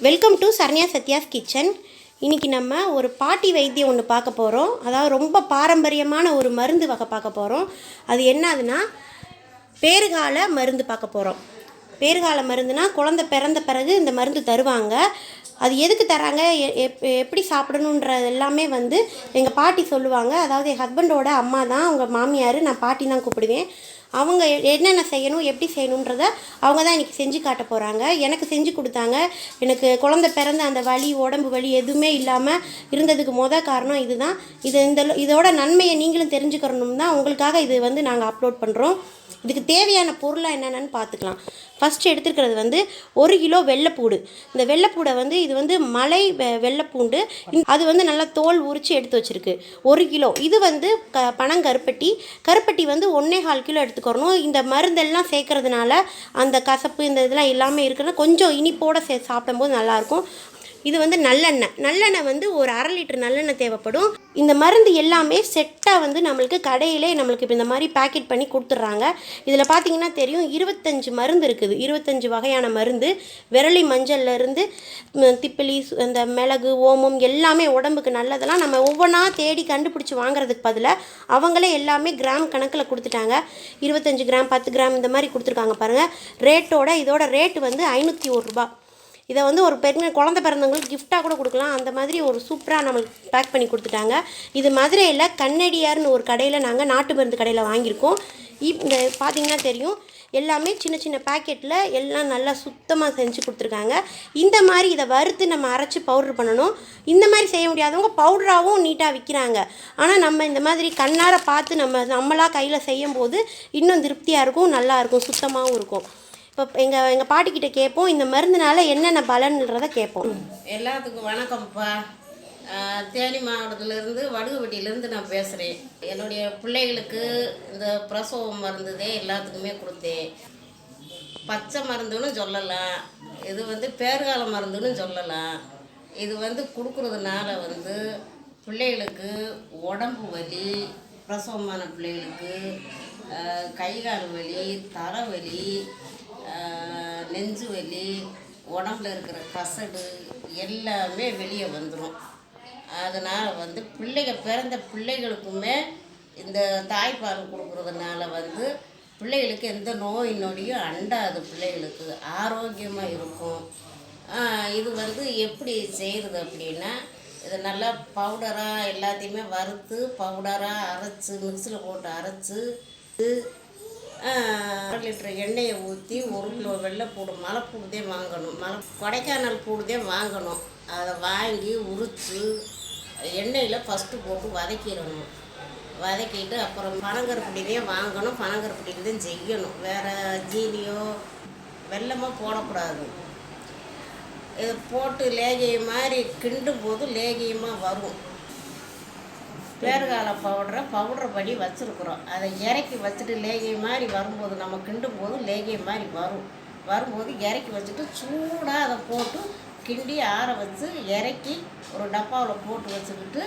Welcome to Saranya Sathya's kitchen இன்னைக்கு நம்ம ஒரு பாட்டி வைத்தியம் ஒன்று பார்க்க போகிறோம் அதாவது ரொம்ப பாரம்பரியமான ஒரு மருந்து வகை பார்க்க போகிறோம் அது என்னதுன்னா பேறுகால மருந்து பார்க்க போகிறோம் பேறுகால மருந்துனா குழந்தை பிறந்த பிறகு இந்த மருந்து தருவாங்க. அது எதுக்கு தராங்க? எ- எப்- எப்படி சாப்பிடணுன்றது எல்லாமே வந்து எங்கள் பாட்டி சொல்லுவாங்க. அதாவது என் ஹஸ்பண்டோட அம்மா தான் அவங்க மாமியார் நான் பாட்டி தான் கூப்பிடுவேன். அவங்க என்னென்ன செய்யணும் எப்படி செய்யணுன்றத அவங்க தான் எனக்கு செஞ்சு காட்ட போகிறாங்க எனக்கு செஞ்சு கொடுத்தாங்க. எனக்கு குழந்த பிறந்த அந்த வலி உடம்பு வலி எதுவுமே இல்லாமல் இருந்ததுக்கு மொத காரணம் இதுதான். இது இந்த இதோட நன்மையை நீங்களும் தெரிஞ்சுக்கிறணும் தான் உங்களுக்காக இது வந்து நாங்கள் அப்லோட் பண்ணுறோம் இதுக்கு தேவையான பொருளாக என்னென்னு பார்த்துக்கலாம் ஃபஸ்ட்டு எடுத்துருக்கிறது வந்து ஒரு கிலோ வெள்ளைப்பூடு. இந்த வெள்ளைப்பூடை வந்து இது வந்து மலை வெ- வெள்ளைப்பூண்டு. அது வந்து நல்லா தோல் உரித்து எடுத்து வச்சிருக்கு. ஒரு கிலோ. இது வந்து க பனங்கருப்பட்டி கருப்பட்டி. வந்து ஒன்றே கால் கிலோ எடுத்துக்கிறணும். இந்த மருந்தெல்லாம் சேர்க்கறதுனால அந்த கசப்பு இந்த இதெல்லாம் எல்லாமே இருக்குன்னா கொஞ்சம் இனிப்போடு சே சாப்பிடும்போது நல்லாயிருக்கும். இது வந்து நல்லெண்ணெய். நல்லெண்ணெய் வந்து ஒரு அரை லிட்டர் நல்லெண்ணெய் தேவைப்படும். இந்த மருந்து எல்லாமே செட்டாக வந்து நம்மளுக்கு கடையிலே நம்மளுக்கு இப்போ இந்த மாதிரி பேக்கெட் பண்ணி கொடுத்துட்றாங்க. இதில் பார்த்தீங்கன்னா தெரியும் இருபத்தஞ்சு மருந்து இருக்குது. இருபத்தஞ்சு வகையான மருந்து. விரலி மஞ்சள்லேருந்து திப்பிலி அந்த மிளகு ஓமம் எல்லாமே உடம்புக்கு நல்லதெல்லாம் நம்ம ஒவ்வொன்றா தேடி கண்டுபிடிச்சி வாங்குறதுக்கு பதிலாக அவங்களே எல்லாமே கிராம் கணக்கில் கொடுத்துட்டாங்க. இருபத்தஞ்சு கிராம் பத்து கிராம் இந்த மாதிரி கொடுத்துருக்காங்க பாருங்கள் ரேட்டோட இதோட ரேட்டு வந்து ஐநூற்றி ஒரு ரூபா. இதை வந்து ஒரு பெருங்க குழந்த பிறந்தவங்களுக்கு கிஃப்டாக கூட கொடுக்கலாம். அந்த மாதிரி ஒரு சூப்பராக நம்மளுக்கு பேக் பண்ணி கொடுத்துட்டாங்க. இது மதுரையில் கண்ணடியார்னு ஒரு கடையில் நாங்கள் நாட்டு மருந்து கடையில் வாங்கியிருக்கோம். இப் இந்த பார்த்தீங்கன்னா தெரியும். எல்லாமே சின்ன சின்ன பாக்கெட்டில் எல்லாம் நல்லா சுத்தமாக செஞ்சு கொடுத்துருக்காங்க. இந்த மாதிரி இதை வறுத்து நம்ம அரைச்சி பவுடர் பண்ணணும். இந்த மாதிரி செய்ய முடியாதவங்க பவுடராகவும் நீட்டாக விற்கிறாங்க ஆனால் நம்ம இந்த மாதிரி கண்ணார பார்த்து நம்ம நம்மளாக கையில் செய்யும்போது இன்னும் திருப்தியாக இருக்கும் நல்லாயிருக்கும் சுத்தமாகவும் இருக்கும். இப்போ எங்கள் எங்கள் பாட்டிக்கிட்ட கேட்போம் இந்த மருந்துனால என்னென்ன பலன்றதை கேட்போம் எல்லாத்துக்கும் வணக்கம்ப்பா. தேனி மாவட்டத்திலேருந்து வடுகப்பட்டியிலேருந்து நான் பேசுகிறேன் என்னுடைய பிள்ளைகளுக்கு இந்த பிரசவ மருந்துதே எல்லாத்துக்குமே கொடுத்தேன். பச்சை மருந்துன்னு சொல்லலாம். இது வந்து பேர்கால மருந்துன்னு சொல்லலாம். இது வந்து கொடுக்குறதுனால வந்து பிள்ளைகளுக்கு உடம்பு வலி பிரசவமான பிள்ளைகளுக்கு கை கால் வலி தலைவலி நெஞ்சு வலி உடம்புல இருக்கிற கசடு எல்லாமே வெளியே வந்துடும் அதனால் வந்து பிள்ளைங்க பிறந்த பிள்ளைகளுக்குமே இந்த தாய்ப்பால் கொடுக்குறதுனால வந்து பிள்ளைகளுக்கு எந்த நோய் நொடியும் அண்டாது பிள்ளைகளுக்கு. ஆரோக்கியமாக இருக்கும். இது வந்து எப்படி செய்கிறது அப்படின்னா இது நல்லா பவுடராக எல்லாத்தையுமே வறுத்து பவுடராக அரைச்சி மிக்சியில் போட்டு அரைச்சி அரை லிட்டர் எண்ணெயை ஊற்றி ஒரு கிலோ வெள்ளைப்பூடு மலைப்பூடுதே வாங்கணும். மலை கொடைக்கானல் பூடுதே வாங்கணும். அதை வாங்கி உரித்து எண்ணெயில் ஃபஸ்ட்டு போட்டு வதக்கிடணும். வதக்கிட்டு அப்புறம் பனங்கருப்பட்டினே வாங்கணும். பனங்கருப்பட்டின்னு தான் செய்யணும். வேறு ஜீனியோ வெள்ளமாக போடக்கூடாது. இதை போட்டு லேகிய மாதிரி கிண்டும் போது லேகியமாக வரும். பேருகால பவுடரை பவுடர் படி வச்சுருக்குறோம். அதை இறக்கி வச்சுட்டு லேகிய மாதிரி வரும்போது நம்ம கிண்டும் போது லேகிய மாதிரி வரும். வரும்போது இறக்கி வச்சுட்டு சூடாக அதை போட்டு கிண்டி ஆற வச்சு இறக்கி ஒரு டப்பாவில் போட்டு வச்சுக்கிட்டு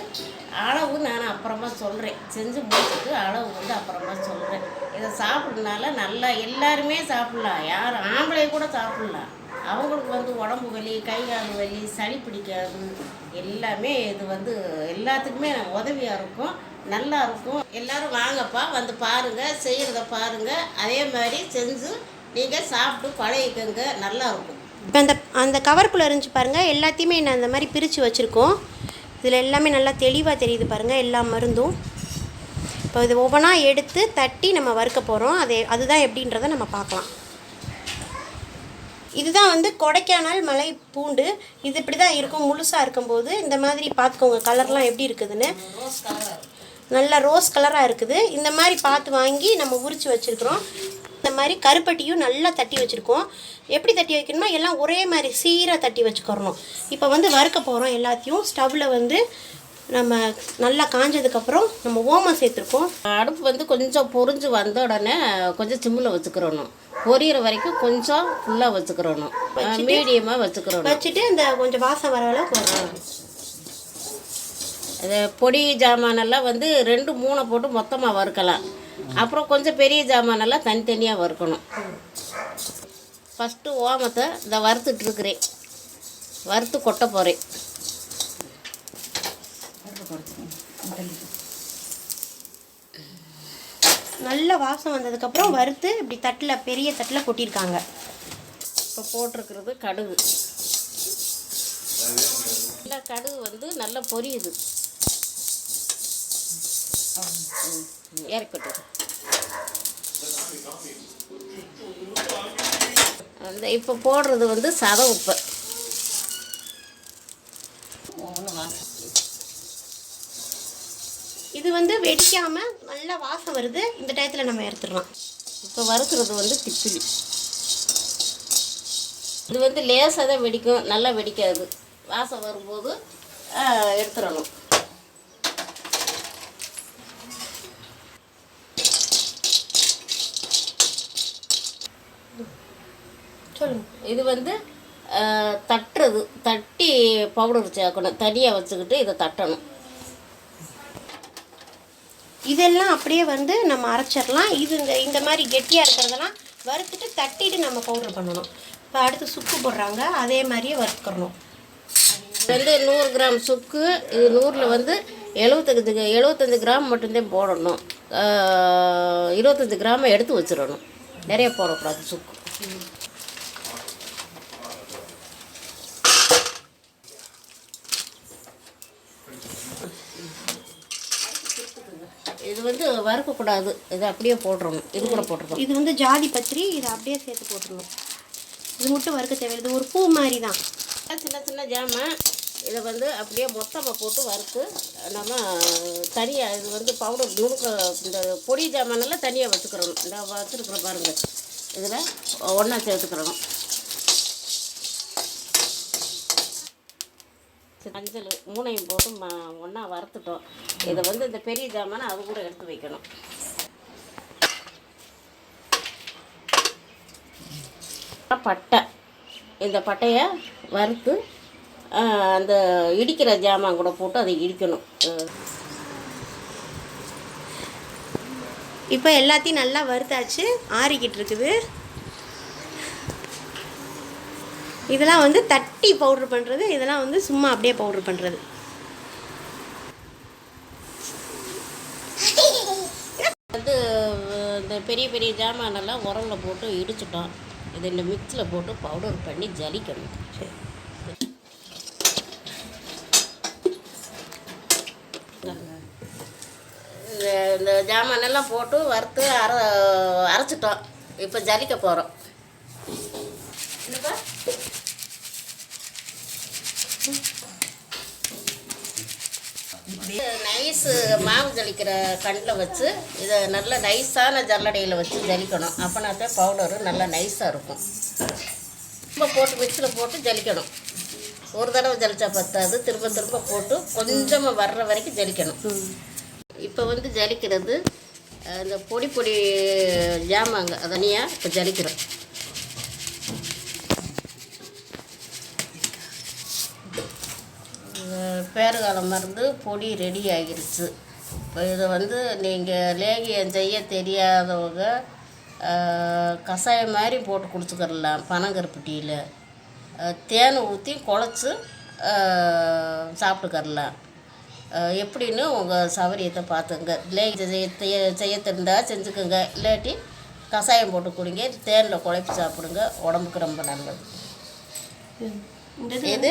அளவு நான் அப்புறமா சொல்கிறேன் செஞ்சு முடிச்சுட்டு அளவு வந்து அப்புறமா சொல்கிறேன் இதை சாப்பிட்றதுனால நல்லா எல்லாருமே சாப்பிட்லாம். யார் ஆம்பளை கூட சாப்பிட்லாம். அவங்களுக்கு வந்து உடம்பு வலி கை கால் வலி சளி பிடிக்காது. எல்லாமே இது வந்து எல்லாத்துக்குமே உதவியாக இருக்கும் நல்லா இருக்கும். எல்லாரும் வாங்கப்பா வந்து பாருங்கள் செய்கிறத பாருங்கள் அதே மாதிரி செஞ்சு நீங்கள் சாப்பிட்டு பழகிக்கங்க நல்லா இருக்கும். இப்போ அந்த அந்த கவருக்குள்ளே இருந்துச்சு பாருங்கள் எல்லாத்தையுமே நான் அந்த மாதிரி பிரித்து வச்சுருக்கோம். இதில் எல்லாமே நல்லா தெளிவாக தெரியுது பாருங்கள் எல்லா மருந்தும். இப்போ இது ஒவ்வொன்றா எடுத்து தட்டி நம்ம வறுக்க போகிறோம் அது அதுதான் எப்படின்றத நம்ம பார்க்கலாம். இதுதான் வந்து கொடைக்கானல் மலை பூண்டு. இது இப்படி தான் இருக்கும் முழுசாக இருக்கும்போது. இந்த மாதிரி பார்த்துக்கோங்க கலர்லாம் எப்படி இருக்குதுன்னு. நல்லா நல்ல ரோஸ் கலராக இருக்குது. இந்த மாதிரி பார்த்து வாங்கி நம்ம உரித்து வச்சுருக்குறோம். இந்த மாதிரி கருப்பட்டியும் நல்லா தட்டி வச்சுருக்கோம். எப்படி தட்டி வைக்கணுமா எல்லாம் ஒரே மாதிரி சீராக தட்டி வச்சுக்கிறணும். இப்போ வந்து வறுக்க போகிறோம் எல்லாத்தையும். ஸ்டவ்வில் வந்து நம்ம நல்லா காஞ்சதுக்கப்புறம் நம்ம ஓமம் சேர்த்துருக்கோம். அடுப்பு வந்து கொஞ்சம் பொரிஞ்சு வந்த உடனே கொஞ்சம் சிம்மில் வச்சுக்கிறணும். பொரியிற வரைக்கும் கொஞ்சம் ஃபுல்லாக வச்சுக்கிறணும். மீடியமாக வச்சுக்கிறணும். வச்சுட்டு அந்த கொஞ்சம் வாசம் வர அளவுக்கு பொடி ஜாமானெல்லாம் வந்து ரெண்டு மூணை போட்டு மொத்தமாக வறுக்கலாம். அப்புறம் கொஞ்சம் பெரிய ஜாமானெல்லாம் தனித்தனியாக வறுக்கணும். ஃபஸ்ட்டு ஓமத்தை இதை வறுத்துட்ருக்குறேன் வறுத்து கொட்ட போகிறேன் நல்ல வாசம் வந்ததுக்கப்புறம் வறுத்து இப்படி தட்டில் பெரிய தட்டில் கொட்டியிருக்காங்க. இப்போ போட்டிருக்கிறது கடுகு. நல்லா கடுகு வந்து நல்லா பொரியுது. இறக்கட்டும். அந்த இப்போ போடுறது வந்து சத உப்பு ஒன்று வாசம் இது வந்து வெடிக்காமல் நல்ல வாசம் வருது. இந்த டயத்தில் நம்ம எடுத்துடலாம். இப்போ வறுக்கிறது வந்து திப்பிலி. இது வந்து லேசாக தான் வெடிக்கும். நல்லா வெடிக்காது. வாசம் வரும்போது எடுத்துடணும். சொல்லுங்க. இது வந்து தட்டுறது. தட்டி பவுடர் சேர்க்கணும் தனியாக வச்சுக்கிட்டு இதை தட்டணும். இதெல்லாம் அப்படியே வந்து நம்ம அரைச்சிடலாம். இது இந்த இந்த மாதிரி கெட்டியாக இருக்கிறதெல்லாம் வறுத்துட்டு தட்டிட்டு நம்ம பவுடர் பண்ணணும். இப்போ அடுத்து சுக்கு போடுறாங்க. அதே மாதிரியே வறுத்துக்கிறணும் இது வந்து நூறு கிராம் சுக்கு. இது நூறில் வந்து எழுபத்தஞ்சு எழுபத்தஞ்சு கிராம் மட்டும்தான் போடணும். இருபத்தஞ்சி கிராம் எடுத்து வச்சிடணும். நிறைய போடக்கூடாது சுக்கு. இது வந்து வறுக்கக்கூடாது. இது அப்படியே போட்டுறணும். இது கூட போட்டுருக்கோம் இது வந்து ஜாதி பத்திரி இதை அப்படியே சேர்த்து போட்டுடணும் இது மட்டும் வறுக்க தேவையில்லை. இது ஒரு பூ மாதிரி தான் சின்ன சின்ன ஜாமான் இதை வந்து அப்படியே மொத்தமாக போட்டு வறுத்து நம்ம தனியாக இது வந்து பவுடர் நுணுக்க இந்த பொடி ஜாமானெல்லாம் தனியாக வச்சுக்கிறணும். இந்த வச்சுருக்குற பாருங்கள் இதில் ஒன்றா சேர்த்துக்கிறணும். மஞ்சள் மூணையும் போட்டு ம ஒன்றா வறுத்துட்டோம். இதை வந்து இந்த பெரிய ஜாமானை அது கூட எடுத்து வைக்கணும். பட்டை. இந்த பட்டையை வறுத்து அந்த இடிக்கிற ஜாமான் கூட போட்டு அதை இடிக்கணும். இப்போ எல்லாத்தையும் நல்லா வறுத்தாச்சு ஆறிக்கிட்டு இருக்குது. இதெல்லாம் வந்து தட்டி பவுடர் பண்ணுறது இதெல்லாம் வந்து சும்மா அப்படியே பவுட்ரு பண்ணுறது வந்து இந்த பெரிய பெரிய ஜாமானெல்லாம் உரலில் போட்டு இடிச்சிட்டோம். இதை இந்த மிக்ஸில் போட்டு பவுடர் பண்ணி ஜலிக்கணும். இந்த இந்த ஜாமானெல்லாம் போட்டு வறுத்து அர அரைச்சிட்டோம். இப்போ ஜலிக்க போகிறோம் நைஸு மாவு ஜலிக்கிற கண்ணில் வச்சு இதை நல்ல நைஸான ஜல்லடையில் வச்சு ஜலிக்கணும். அப்போனாத்தான் பவுடரு நல்லா நைஸாக இருக்கும். ரொம்ப போட்டு மிக்ஸில் போட்டு ஜலிக்கணும். ஒரு தடவை ஜலிச்சா பத்தாது. திரும்ப திரும்ப போட்டு கொஞ்சமாக வர்ற வரைக்கும் ஜலிக்கணும். இப்போ வந்து ஜலிக்கிறது இந்த பொடி பொடி ஜாமாங்க தனியாக இப்போ ஜலிக்கிறோம். அஹ், பேறுகாலம் மருந்து பொடி ரெடி ஆகிருச்சு. இப்போ இதை வந்து நீங்கள் லேகியம் செய்ய தெரியாதவங்க கஷாயம் மாதிரி போட்டு குடிச்சுக்கிடலாம் பனங்கருப்பட்டியில். தேன் ஊற்றி குழச்சி சாப்பிட்டுக்கறலாம். அஹ் எப்படின்னு உங்கள் சௌகரியத்தை பார்த்துங்க. லேகி செய்ய செய்ய தெரிந்தால் செஞ்சுக்கோங்க. இல்லாட்டி கஷாயம் போட்டு குடிங்க. தேனில் குழப்பி சாப்பிடுங்க. உடம்புக்கு ரொம்ப நல்லது. இது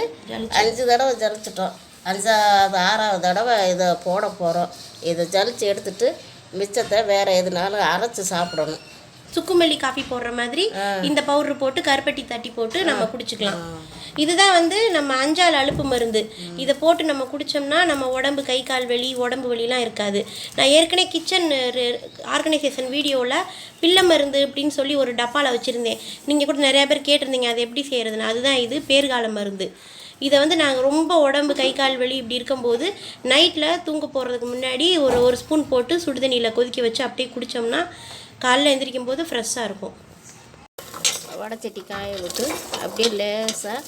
அஞ்சு தடவை ஜலிச்சிட்டோம். அஞ்சாவது ஆறாவது தடவை இதை போட போகிறோம் இதை ஜலிச்சு எடுத்துட்டு மிச்சத்தை வேறு எதுனாலும் அரைச்சி சாப்பிடணும். சுக்குமல்லி காஃபி போடுற மாதிரி இந்த பவுடர் போட்டு கருப்பட்டி தட்டி போட்டு நம்ம குடிச்சுக்கலாம். இதுதான் வந்து நம்ம அஞ்சால் அலுப்பு மருந்து. இதை போட்டு நம்ம குடிச்சோம்னா நம்ம உடம்பு கை கால் வலி உடம்பு வலிலாம் இருக்காது. நான் ஏற்கனவே கிச்சன் ஆர்கனைசேஷன் வீடியோவில் பிள்ளை மருந்து அப்படின்னு சொல்லி ஒரு டப்பாவில் வச்சுருந்தேன். நீங்கள் கூட நிறைய பேர் கேட்டிருந்தீங்க அது எப்படி செய்கிறதுன்னு அதுதான் இது பேர்கால மருந்து. இதை வந்து நாங்கள் ரொம்ப உடம்பு கை கால் வலி இப்படி இருக்கும்போது நைட்டில் தூங்க போகிறதுக்கு முன்னாடி ஒரு ஒரு ஸ்பூன் போட்டு சுடுதண்ணியில் கொதிக்க வச்சு அப்படியே குடித்தோம்னா காலைல எந்திரிக்கும் போது ஃப்ரெஷ்ஷாக இருக்கும் வடைச்சட்டி காய விட்டு அப்படியே லேசாக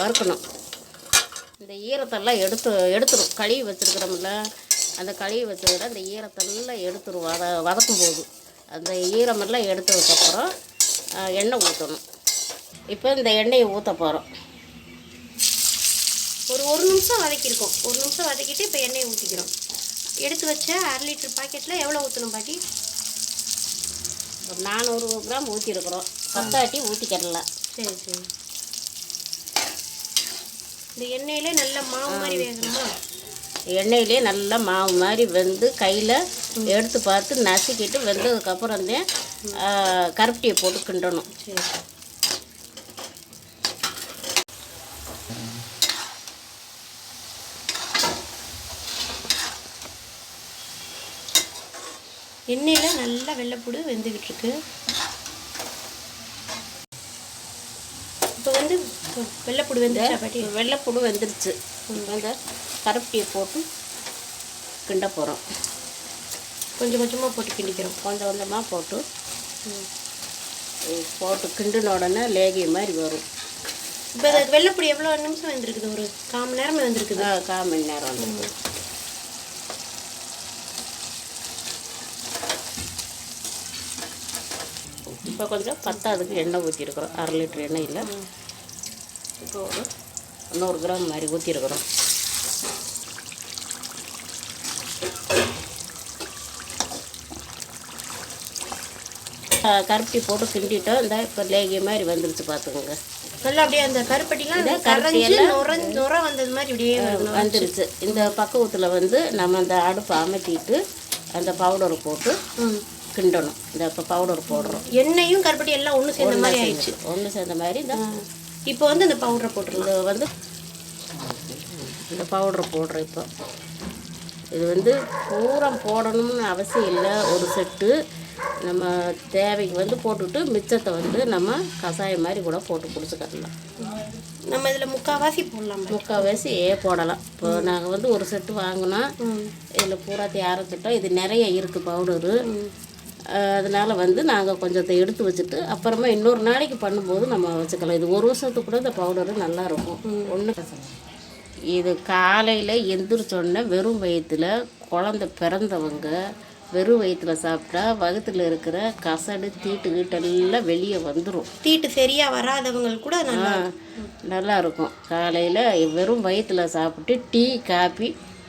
வறுக்கணும். இந்த ஈரத்தெல்லாம் எடுத்து எடுத்துரும். கழுவி வச்சுருக்குறோம்ல அந்த கழுவி வச்சதில் அந்த ஈரத்தெல்லாம் எடுத்துரும். வத வதக்கும் போது அந்த ஈரமெல்லாம் எடுத்ததுக்கப்புறம் எண்ணெய் ஊற்றணும் இப்போ இந்த எண்ணெயை ஊற்ற போகிறோம் ஒரு ஒரு நிமிஷம் வதக்கியிருக்கோம் ஒரு நிமிஷம் வதக்கிட்டு இப்போ எண்ணெயை ஊற்றிக்கிறோம் எடுத்து வச்ச அரை லிட்டர் பாக்கெட்டில் எவ்வளோ ஊற்றணும் பாட்டி? ஒரு நானூறு கிராம் ஊற்றிருக்கிறோம் பத்தாட்டி ஊற்றிக்கிடலாம் சரி சரி. இந்த எண்ணெயிலே நல்ல மாவு மாதிரி வேகணுமா? எண்ணெயிலே நல்லா மாவு மாதிரி வெந்து கையில் எடுத்து பார்த்து நசுக்கிட்டு வெந்ததுக்கப்புறம் தான் கருப்பட்டியை போட்டு கிண்டணும். சரி. எண்ணெயில் நல்லா வெள்ளைப்புடு வெந்துக்கிட்டு இருக்கு இப்போ வந்து வெள்ளைப்புடு வெந்துச்சா பாட்டி? வெள்ளைப்புடு வெந்துருச்சு. அந்த கருப்பட்டியை போட்டு கிண்ட போகிறோம் கொஞ்சம் கொஞ்சமாக போட்டு கிண்டிக்கிறோம். கொஞ்சம் கொஞ்சமாக போட்டு போட்டு கிண்டின உடனே லேகிய மாதிரி வரும். இப்போ வெள்ளைப்புடி எவ்வளோ நிமிஷம் வெந்திருக்குது? ஒரு கால் மணி நேரமே வெந்திருக்குது? கால் மணி நேரம் வந்து இப்போ கொஞ்சம் பத்தாவதுக்கு எண்ணெய் ஊற்றிருக்கிறோம் அரை லிட்டர் எண்ணெயில் இப்போ ஒரு நூறு கிராம் மாதிரி ஊற்றிருக்கிறோம் கருப்பட்டி போட்டு கிண்டிட்டோம். இந்த இப்போ லேகிய மாதிரி வந்துருச்சு பார்த்துக்கோங்க. நல்லா அப்படியே அந்த கருப்பட்டிலாம் இதை கரைஞ்சி கருப்பட்டியெல்லாம் நுர வந்தது மாதிரி இப்படியே வந்துருச்சு. இந்த பக்குவத்தில் வந்து நம்ம அந்த அடுப்பை அமர்த்திட்டு அந்த பவுடரை போட்டு கிண்டணும். இந்த இப்போ பவுடர் போடுறோம். எண்ணெயும் கருப்பட்டி எல்லாம் ஒன்று சேர்ந்த மாதிரி ஆயிடுச்சு. ஒன்று சேர்ந்த மாதிரி இந்த இப்போ வந்து அந்த பவுடரை போட்டுருலாம் இது வந்து இந்த பவுடரை போடுறோம் இப்போ. இது வந்து பூரா போடணும்னு அவசியம் இல்லை. ஒரு செட்டு நம்ம தேவைக்கு வந்து போட்டுட்டு மிச்சத்தை வந்து நம்ம கஷாயம் மாதிரி கூட போட்டு குடிச்சுக்கலாம். நம்ம இதில் முக்கால்வாசி போடலாம். முக்கால்வாசி ஏ போடலாம். இப்போ நாங்கள் வந்து ஒரு செட்டு வாங்கினா ம். இதில் பூராத்தையும் அரைச்சிட்டோம் இது நிறைய இருக்குது பவுடரு அதனால் வந்து நாங்கள் கொஞ்சத்தை எடுத்து வச்சுட்டு அப்புறமா இன்னொரு நாளைக்கு பண்ணும்போது நம்ம வச்சுக்கலாம். இது ஒரு வருஷத்துக்கு கூட இந்த பவுடரு நல்லா இருக்கும். ஒன்று இது காலையில் எந்திரிச்சோடனே வெறும் வயிற்றுல குழந்த பிறந்தவங்க வெறும் வயிற்றுல சாப்பிட்டா வகுத்தில் இருக்கிற கசடு தீட்டு கீட்டெல்லாம் வெளியே வந்துடும் தீட்டு சரியா வராதவங்களுக்கு கூட நல்லா நல்லா இருக்கும். காலையில் வெறும் வயிற்றுல சாப்பிட்டு டீ காபி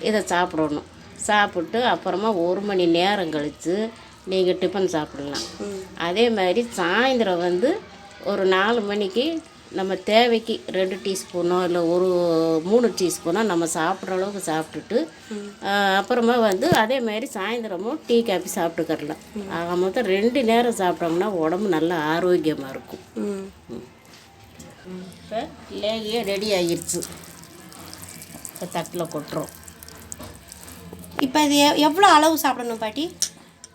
இதை சாப்பிடணும். சாப்பிட்டு அப்புறமா ஒரு மணி நேரம் கழித்து நீங்கள் டிஃபன் சாப்பிடலாம். அதே மாதிரி சாயந்தரம் வந்து ஒரு நாலு மணிக்கு நம்ம தேவைக்கு ரெண்டு டீஸ்பூனோ இல்லை ஒரு மூணு டீஸ்பூனோ நம்ம சாப்பிட்ற அளவுக்கு சாப்பிட்டுட்டு அப்புறமா வந்து அதே மாதிரி சாயந்தரமும் டீ காபி சாப்பிட்டுக்கிறலாம். ஆக மொத்தம் ரெண்டு நேரம் சாப்பிட்டோம்னா உடம்பு நல்லா ஆரோக்கியமாக இருக்கும். இப்போ லேகியே ரெடி ஆகிருச்சு. இப்போ தட்டில் கொட்டுறோம். இப்போ இது எ- எவ்வளோ அளவு சாப்பிடணும் பாட்டி?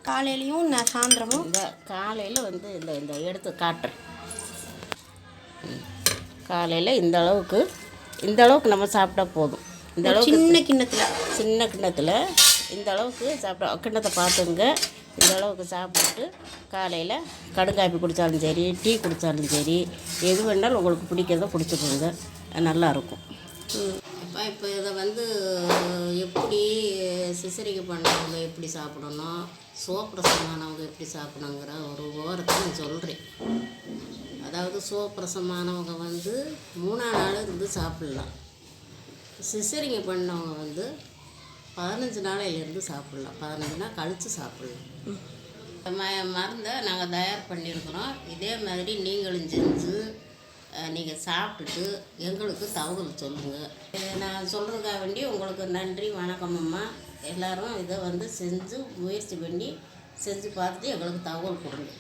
காலையிலையும் நான் சாயந்தரமும். இந்த காலையில் வந்து இந்த இந்த எடுத்து காட்டுறேன். காலையில் இந்த அளவுக்கு இந்த அளவுக்கு நம்ம சாப்பிட்டா போதும். இந்த அளவுக்கு சின்ன கிண்ணத்தில். சின்ன கிண்ணத்தில் இந்த அளவுக்கு சாப்பிட கிண்ணத்தை பார்த்துங்க. இந்த அளவுக்கு சாப்பிட்டுட்டு காலையில் கடுங்காப்பி குடித்தாலும் சரி டீ குடித்தாலும் சரி எது வேணாலும் உங்களுக்கு பிடிக்கிறத குடிச்சுக்கோங்க. நல்லா இருக்கும். இப்போ இப்போ இதை வந்து எப்படி சிசரிக்கு பண்ணவங்க எப்படி சாப்பிடணும்? சோப்பிரசமானவங்க எப்படி சாப்பிடணுங்கிற ஒரு ஓரத்தை நான் சொல்கிறேன் அதாவது சோப்பிரசமானவங்க வந்து மூணா நாள் இருந்து சாப்பிட்லாம். சிசரிங்க பண்ணவங்க வந்து பதினஞ்சு நாளையிலேருந்து சாப்பிட்லாம். பதினஞ்சு நாள் கழித்து சாப்பிட்லாம். ம மருந்தை நாங்கள் தயார் பண்ணியிருக்கிறோம். இதே மாதிரி நீங்களும் செஞ்சு நீங்கள் சாப்பிட்டுட்டு எங்களுக்கு தகவல் சொல்லுங்கள் நான் சொல்கிறதுக்காக வேண்டி உங்களுக்கு நன்றி வணக்கம் அம்மா. எல்லோரும் இதை வந்து செஞ்சு முயற்சி பண்ணி செஞ்சு பார்த்துட்டு எங்களுக்கு தகவல் கொடுங்க.